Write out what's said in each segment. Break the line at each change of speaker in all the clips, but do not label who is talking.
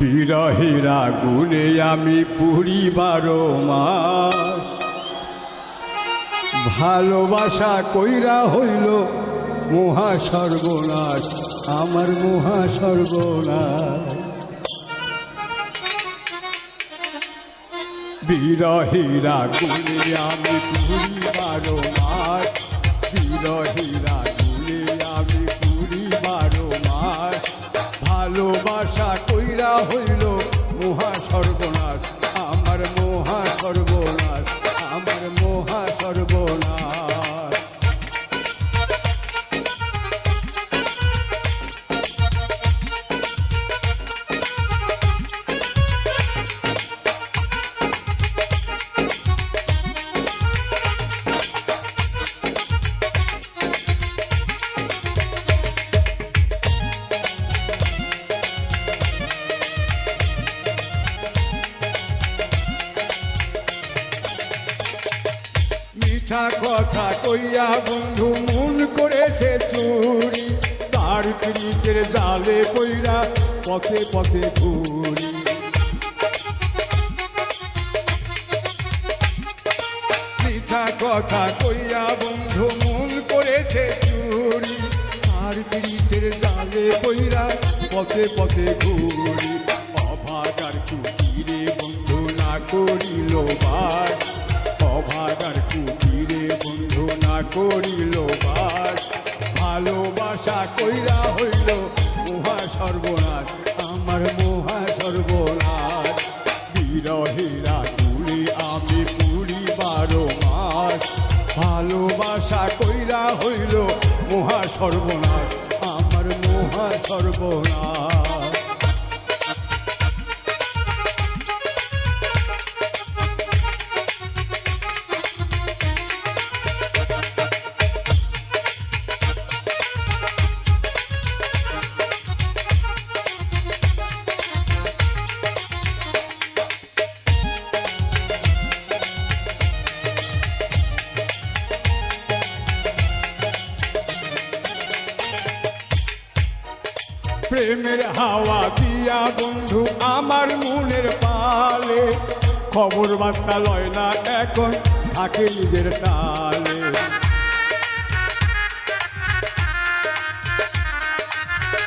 বিরহেরা গুনে আমি পুরি বারো মাস। ভালোবাসা কইরা হইল মহা সর্বনাশ আমার মহা সর্বনাশ বিরহিরা গুনে আমি পুরি বারো মাস, বিরহিরা গুনে আমি পুরি বারো মাস। ভালোবাসা মিঠা কথা কইয়া বন্ধু মন করেছে চুরি। তার প্রীতের জালে কইরা পথে পথে ঘুরি। মিঠা কথা কইয়া বন্ধু মন করেছে চুরি। তার প্রীতের জালে কইরা পথে পথে ঘুরি। অভাগার কুটিরে বন্ধু না করিল বার অভাগার না করিল বাস। ভালোবাসা কইরা হইল মহা সর্বনাশ, আমার মহা সর্বনাশ। বিরহেরা তুলি আমি পুরি বারো মাস। ভালোবাসা কইরা হইল মহা সর্বনাশ, আমার মহা সর্বনাশ। প্রেমের হাওয়া দিয়া বন্ধু আমার মনের পালে। খবর বার্তা লয় না এখন, থাকে নিজের তালে।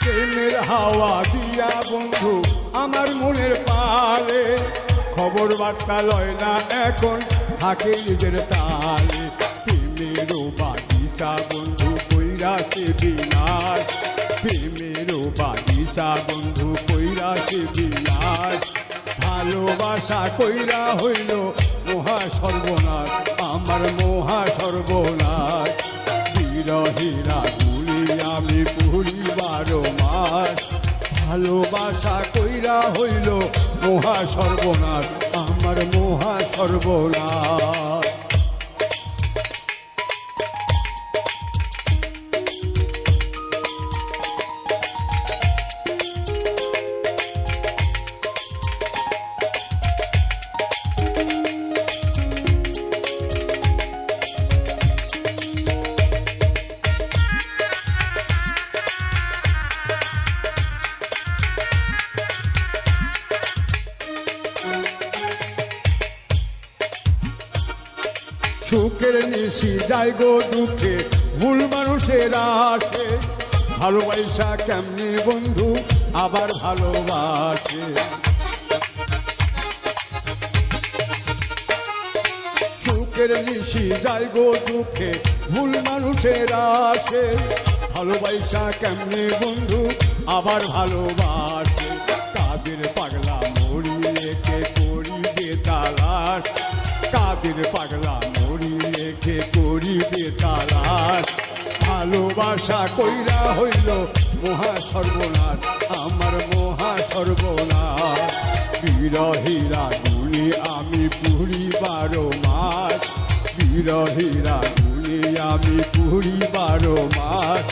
প্রেমের হাওয়া দিয়া বন্ধু আমার মনের পালে। খবর বার্তা লয় না এখন, থাকে নিজের তালে। প্রেমেরও বাগিচা বন্ধু কইরাছে বিনাশ ভালোবাসা কইরা হইল মহা সর্বনাথ আমার মহা সর্বনাশ বিরহীরা গুলি আমি পুরি বারো মাস। ভালোবাসা কইরা হইল মহা সর্বনাশ আমার মহা সর্বনাশ সুখের নিশি যায় গো দুঃখে, ভুল মানুষের আসে ভালোবাসা কেমনি বন্ধু? আবার ভালোবাসে। সুখের নিশি যায় গো দুঃখে, ভুল মানুষের আসে ভালোবাসা কেমনি বন্ধু? আবার ভালোবাসে। কাদের পাগলা মরি লেখে করিবে তালাশ? কাদের পাগলা লেখে করিবে তালাশ। ভালোবাসা কইরা হইল মহা সর্বনাশ আমার মহা সর্বনাশ বিরহিরা গুলি আমি পুরি বারো মাস। বিরহিরা গুলি আমি পুরি বারো মাস।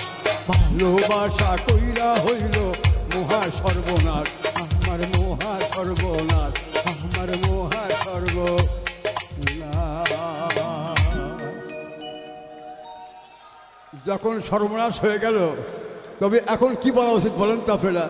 ভালোবাসা কইরা হইল মহা সর্বনাশ আমার মহা সর্বনাশ যখন সর্বনাশ হয়ে গেল তবে এখন কি বলা উচিত বলেন তো আপনারা?